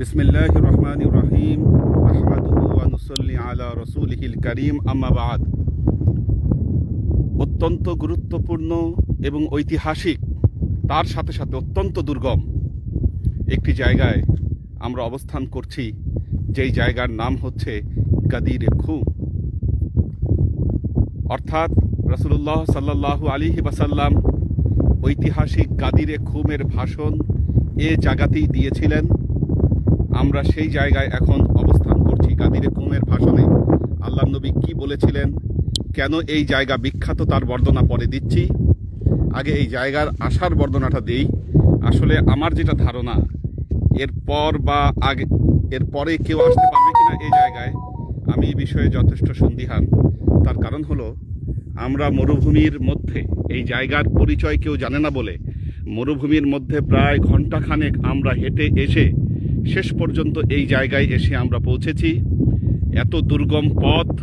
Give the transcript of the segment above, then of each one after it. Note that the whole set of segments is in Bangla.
বিসমিল্লাহ রহমান রহিম আলা রসুলহিল করিম আম্মাবাদ অত্যন্ত গুরুত্বপূর্ণ এবং ঐতিহাসিক, তার সাথে সাথে অত্যন্ত দুর্গম একটি জায়গায় আমরা অবস্থান করছি, যেই জায়গার নাম হচ্ছে গাদির খু অর্থাৎ রসুল্লাহ সাল্লাহ আলী বাসাল্লাম ঐতিহাসিক গাদিরে খুমের ভাষণ এ জায়গাতেই দিয়েছিলেন। আমরা সেই জায়গায় এখন অবস্থান করছি কাদিরে কুমের ভাষণে। আল্লাহ নবী কি বলেছিলেন? কেন এই জায়গা বিখ্যাত তার বর্ণনা পরে দিচ্ছি। আগে এই জায়গার আসার বর্ণনাটা দেই। আসলে আমার যেটা ধারণা এরপর বা আগে, এর পরে কেউ আসতে পারবে কিনা এই জায়গায়, আমি এই বিষয়ে যথেষ্ট সন্দিহান। তার কারণ হলো, আমরা মরুভূমির মধ্যে, এই জায়গার পরিচয় কেউ জানে না বলে, মরুভূমির মধ্যে প্রায় ঘন্টাখানেক আমরা হেঁটে এসে শেষ পর্যন্ত এই জায়গায় এসে আমরা পৌঁছেছি। এত দুর্গম পথ,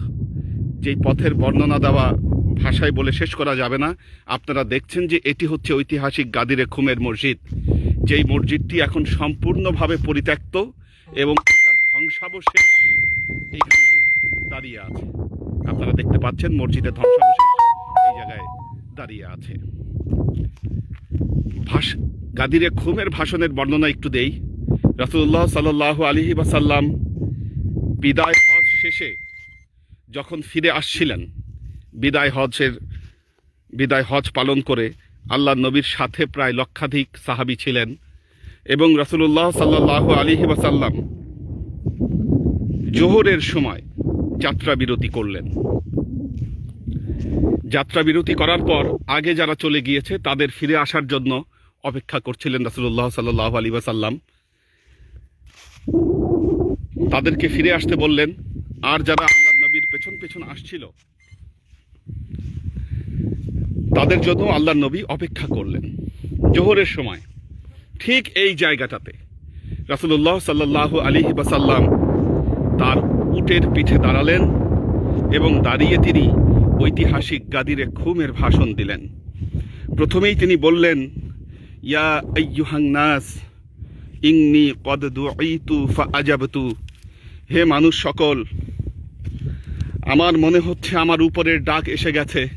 যেই পথের বর্ণনা দেওয়া ভাষায় বলে শেষ করা যাবে না। আপনারা দেখছেন যে এটি হচ্ছে ঐতিহাসিক গাদিরে খুমের মসজিদ। যেই মসজিদটি এখন সম্পূর্ণভাবে পরিত্যক্ত এবং এটার ধ্বংসাবশেষ এইখানে দাঁড়িয়ে আছে। আপনারা দেখতে পাচ্ছেন মসজিদের ধ্বংসাবশেষ এই জায়গায় দাঁড়িয়ে আছে। ভাষ গাদিরে খুমের ভাষণের বর্ণনা একটু দেই। রাসুল্লাহ সাল্লাহ আলহি বাসাল্লাম বিদায় হজ শেষে যখন ফিরে আসছিলেন, বিদায় হজের, বিদায় হজ পালন করে আল্লাহ নবীর সাথে প্রায় লক্ষাধিক সাহাবি ছিলেন এবং রসুল্লাহ সাল্লাহ আলিহি ওয়াসাল্লাম জোহরের সময় যাত্রা বিরতি করলেন। যাত্রা বিরতি করার পর আগে যারা চলে গিয়েছে তাদের ফিরে আসার জন্য অপেক্ষা করছিলেন রাসুল্লাহ সাল্লাহ আলী ওয়াসাল্লাম। তাদেরকে ফিরে আসতে বললেন, আর যারা আল্লাহ নবীর পেছন পেছন আসছিল, তাদের জন্য আল্লাহ নবী অপেক্ষা করলেন। জোহরের সময়, ঠিক এই জায়গাটাতে রাসুল্লাহ সাল্লাহ আলী বাসাল্লাম তার উটের পিঠে দাঁড়ালেন এবং দাঁড়িয়ে তিনি ঐতিহাসিক গাদিরে খুমের ভাষণ দিলেন। প্রথমেই তিনি বললেন, ইয়া আইয়ুহাং নাস ইংনি কদ দুইতু ফা আজাবতু হে মানুষ সকল, আমার মনে হচ্ছে আমার উপরের ডাক এসে গেছে,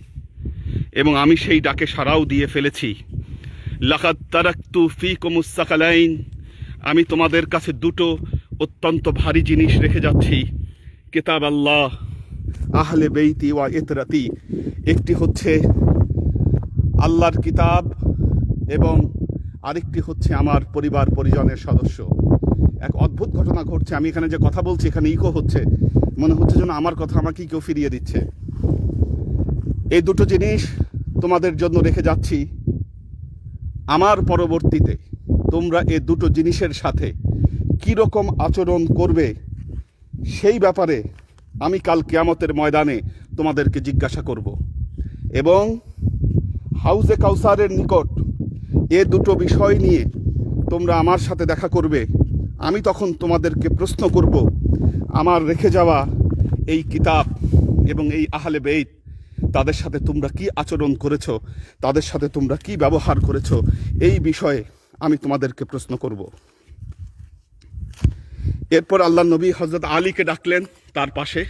এবং আমি সেই ডাকে সারাও দিয়ে ফেলেছি। লাকাত তারাক্তু ফি কমুসাকালাইন আমি তোমাদের কাছে দুটো অত্যন্ত ভারী জিনিস রেখে যাচ্ছি। কেতাব আল্লাহ, আহলে বেইতি ওয়া ইতরাতি। একটি হচ্ছে আল্লাহর কিতাব এবং আরেকটি হচ্ছে আমার পরিবার পরিজনের সদস্য। এক অদ্ভুত ঘটনা ঘটছে। আমি এখানে যে কথা বলছি, এখানে ইকো হচ্ছে। মনে হচ্ছে যেন আমার কথা আমাকে কেউ ফিরিয়ে দিচ্ছে। এই দুটো জিনিস তোমাদের জন্য রেখে যাচ্ছি। আমার পরবর্তীতে তোমরা এই দুটো জিনিসের সাথে কী রকম আচরণ করবে, সেই ব্যাপারে আমি কাল কেয়ামতের ময়দানে তোমাদেরকে জিজ্ঞাসা করব। এবং হাউজে কাউসারের নিকট এ দুটো বিষয় নিয়ে তোমরা আমার সাথে দেখা করবে। আমি তখন তোমাদেরকে প্রশ্ন করব, আমার রেখে যাওয়া এই কিতাব এবং এই আহলে বেইত, তাদের সাথে তোমরা কি আচরণ করেছ, তাদের সাথে তোমরা কি ব্যবহার করেছ, এই বিষয়ে আমি তোমাদেরকে প্রশ্ন করব। এরপর আল্লাহ নবী হজরত আলীকে ডাকলেন তার পাশে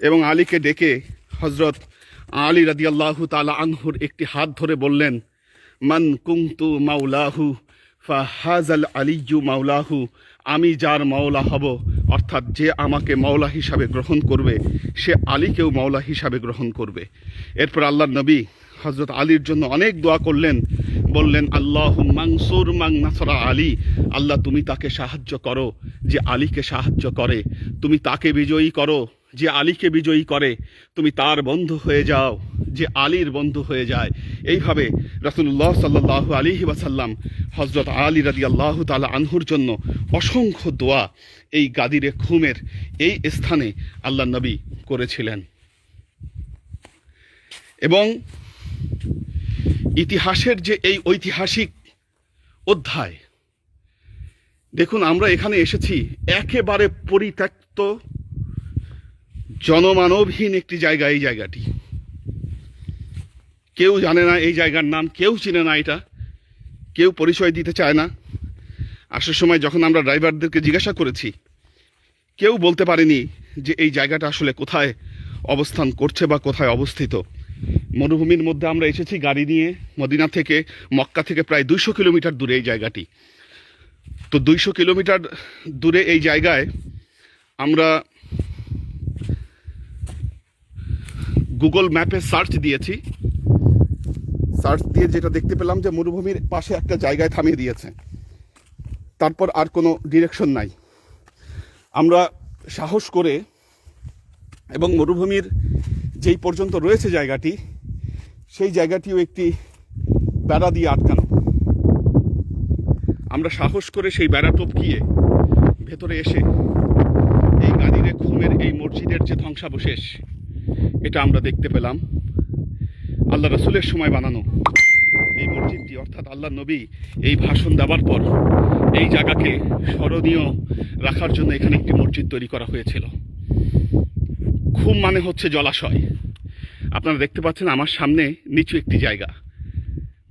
এবং আলীকে ডেকে হজরত আলী রাদি আল্লাহ তালা আনহুর একটি হাত ধরে বললেন মান কুংতু মাউলাহু ফাহাজাল আলিজু মাওলাহু, আমি যার মাওলা হব, অর্থাৎ যে আমাকে মাওলা হিসাবে গ্রহণ করবে, সে আলীকেও মাওলা হিসাবে গ্রহণ করবে। এরপর আল্লাহ নবী হজরত আলীর জন্য অনেক দোয়া করলেন, বললেন আল্লাহ মাংসুর মাং নাসরা আলী, আল্লাহ তুমি তাকে সাহায্য করো, যে আলীকে সাহায্য করে, তুমি তাকে বিজয়ী করো। যে আলীকে বিজয়ী করে, তুমি তার বন্ধু হয়ে যাও, যে আলীর বন্ধু হয়ে যায়। এইভাবে রাসুল্লাহ সাল্লাহ আলী ওয়াসাল্লাম হজরত আলী রাদি আল্লাহ তালা আনহুর জন্য অসংখ্য দোয়া এই গাদিরে খুমের এই স্থানে আল্লাহ নবী করেছিলেন। এবং ইতিহাসের যে এই ঐতিহাসিক অধ্যায়, দেখুন আমরা এখানে এসেছি একেবারে পরিত্যক্ত জনমানবহীন একটি জায়গা, এই জায়গাটি। কেউ জানে না এই জায়গার নাম, কেউ চিনে না এটা, কেউ পরিচয় দিতে চায় না। আসার সময় যখন আমরা ড্রাইভারদেরকে জিজ্ঞাসা করেছি, কেউ বলতে পারেনি যে এই জায়গাটা আসলে কোথায় অবস্থান করছে বা কোথায় অবস্থিত। মরুভূমির মধ্যে আমরা এসেছি গাড়ি নিয়ে, মদিনা থেকে মক্কা থেকে প্রায় দুইশো কিলোমিটার দূরে এই জায়গাটি। তো দুইশো কিলোমিটার দূরে এই জায়গায় আমরা গুগল ম্যাপে সার্চ দিয়েছি। সার্চ দিয়ে যেটা দেখতে পেলাম যে মরুভূমির পাশে একটা জায়গায় থামিয়ে দিয়েছে। তারপর আর কোনো ডিরেকশন নাই। আমরা সাহস করে এবং মরুভূমির যেই পর্যন্ত রয়েছে জায়গাটি, সেই জায়গাটিও একটি বেড়া দিয়ে আটকানো। আমরা সাহস করে সেই বেড়া টপকিয়ে ভেতরে এসে এই গাদিরে খুমের এই মসজিদের যে ধ্বংসাবশেষ এটা আমরা দেখতে পেলাম। আল্লাহ রসুলের সময় বানানো এই মসজিদটি, অর্থাৎ আল্লাহ নবী এই ভাষণ দেওয়ার পর এই জায়গাকে স্মরণীয় রাখার জন্য এখানে একটি মসজিদ তৈরি করা হয়েছিল। খুব মানে হচ্ছে জলাশয়। আপনারা দেখতে পাচ্ছেন আমার সামনে নিচু একটি জায়গা।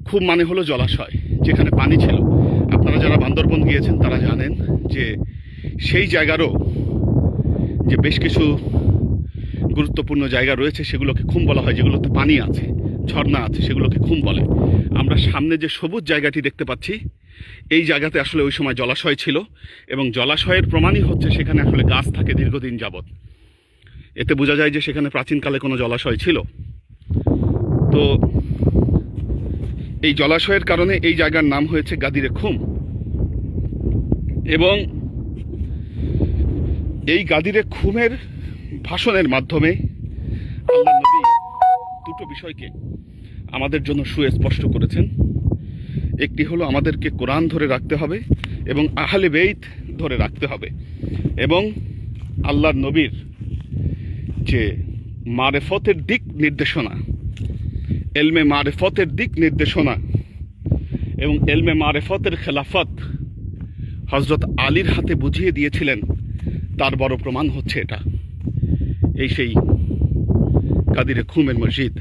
খুব মানে হলো জলাশয়, যেখানে পানি ছিল। আপনারা যারা বান্দরবন গিয়েছেন তারা জানেন যে সেই জায়গারও যে বেশ কিছু গুরুত্বপূর্ণ জায়গা রয়েছে, সেগুলোকে খুম বলা হয়, যেগুলোতে পানি আছে, ঝর্ণা আছে, সেগুলোকে খুম বলে। আমরা সামনে যে সবুজ জায়গাটি দেখতে পাচ্ছি, এই জায়গাতে আসলে ওই সময় জলাশয় ছিল এবং জলাশয়ের প্রমাণই হচ্ছে সেখানে আসলে গাছ থাকে দীর্ঘদিন যাবৎ। এতে বোঝা যায় যে সেখানে প্রাচীনকালে কোনো জলাশয় ছিল। তো এই জলাশয়ের কারণে এই জায়গার নাম হয়েছে গাদিরে খুম। এবং এই গাদিরে খুমের ভাষণের মাধ্যমে আল্লাহ নবী দুটো বিষয়কে আমাদের জন্য সুস্পষ্ট করেছেন। একটি হলো আমাদেরকে কোরআন ধরে রাখতে হবে এবং আহলে বেইত ধরে রাখতে হবে এবং আল্লাহর নবীর যে মারেফতের দিক নির্দেশনা, এলমে মারেফতের দিক নির্দেশনা এবং এলমে মারেফতের খেলাফত হজরত আলীর হাতে বুঝিয়ে দিয়েছিলেন, তার বড় প্রমাণ হচ্ছে এটা। এই সেই কাদিরে খুমের মসজিদ।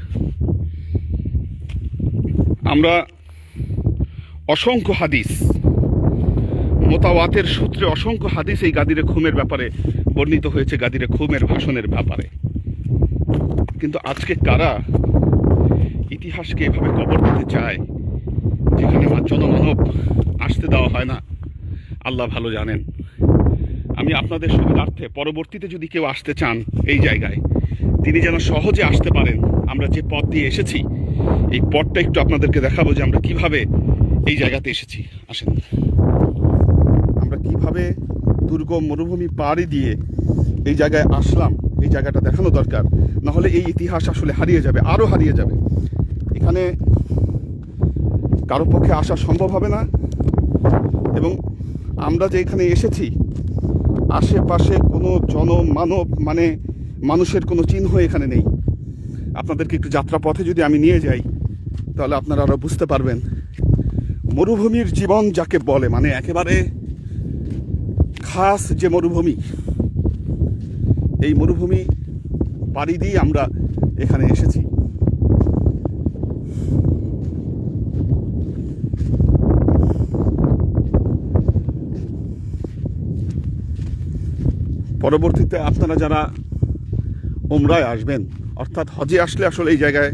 আমরা অসংখ্য হাদিস মোতাওয়াতের সূত্রে অসংখ্য হাদিস এই গাদিরে খুমের ব্যাপারে বর্ণিত হয়েছে গাদিরে খুমের ভাষণের ব্যাপারে। কিন্তু আজকে কারা ইতিহাসকে এভাবে কবর দিতে চায়, যেখানে জনমানব আসতে দেওয়া হয় না, আল্লাহ ভালো জানেন। আমি আপনাদের সুবিধার্থে পরবর্তীতে যদি কেউ আসতে চান এই জায়গায়, তিনি যেন সহজে আসতে পারেন। আমরা যে পথ দিয়ে এসেছি, এই পথটা একটু আপনাদেরকে দেখাবো যে আমরা কীভাবে এই জায়গাতে এসেছি। আসেন। আমরা কীভাবে দুর্গম মরুভূমি পাড়ি দিয়ে এই জায়গায় আসলাম, এই জায়গাটা দেখানো দরকার। নাহলে এই ইতিহাস আসলে হারিয়ে যাবে, আরও হারিয়ে যাবে। এখানে কারও পক্ষে আসা সম্ভব হবে না। এবং আমরা যে এখানে এসেছি আশেপাশে কোনো জনমানব মানে মানুষের কোনো চিহ্ন এখানে নেই। আপনাদেরকে একটু যাত্রাপথে যদি আমি নিয়ে যাই, তাহলে আপনারা আরও বুঝতে পারবেন। মরুভূমির জীবন যাকে বলে মানে একেবারে খাস যে মরুভূমি, এই মরুভূমি পাড়ি দিয়ে আমরা এখানে এসেছি। পরবর্তীতে আপনারা যারা ওমরায় আসবেন, অর্থাৎ হজে আসলে আসলে এই জায়গায়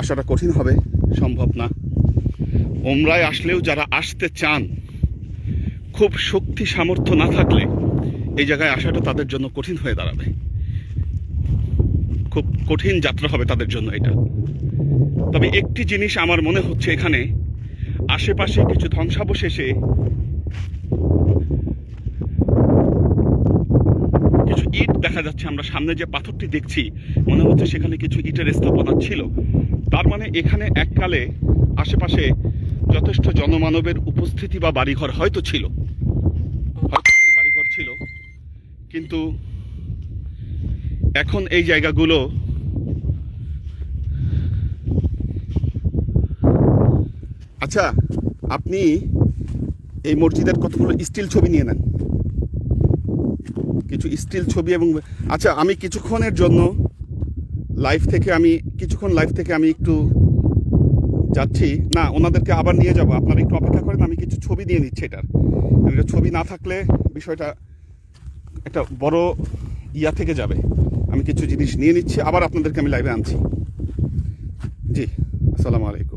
আসাটা কঠিন হবে, সম্ভব না। ওমরায় আসলেও যারা আসতে চান, খুব শক্তি সামর্থ্য না থাকলে এই জায়গায় আসাটা তাদের জন্য কঠিন হয়ে দাঁড়াবে। খুব কঠিন যাত্রা হবে তাদের জন্য এটা। তবে একটি জিনিস আমার মনে হচ্ছে এখানে, আশেপাশে কিছু ধ্বংসাবশেষে ইট দেখা যাচ্ছে, আমরা সামনে যে পাথরটি দেখছি, মনে হচ্ছে সেখানে কিছু ইটের স্থাপনা ছিল। তার মানে এখানে এককালে আশেপাশে যথেষ্ট জনমানবের উপস্থিতি বা বাড়িঘর হয়তো ছিল। হয়তো বাড়িঘর ছিল। কিন্তু এখন এই জায়গাগুলো আচ্ছা আপনি এই মসজিদের কতগুলো স্টিল ছবি নিয়ে নেন? কিছু স্টিল ছবি এবং আচ্ছা আমি কিছুক্ষণের জন্য লাইভ থেকে আমি, কিছুক্ষণ লাইভ থেকে আমি একটু যাচ্ছি। না, ওনাদেরকে আবার নিয়ে যাব। আপনারা একটু অপেক্ষা করেন, আমি কিছু ছবি দিয়ে নিচ্ছি এটার। এটা ছবি না থাকলে বিষয়টা একটা বড় ইয়া থেকে যাবে। আমি কিছু জিনিস নিয়ে নিচ্ছি, আবার আপনাদেরকে আমি লাইভে আনছি। জি, আসসালামু আলাইকুম।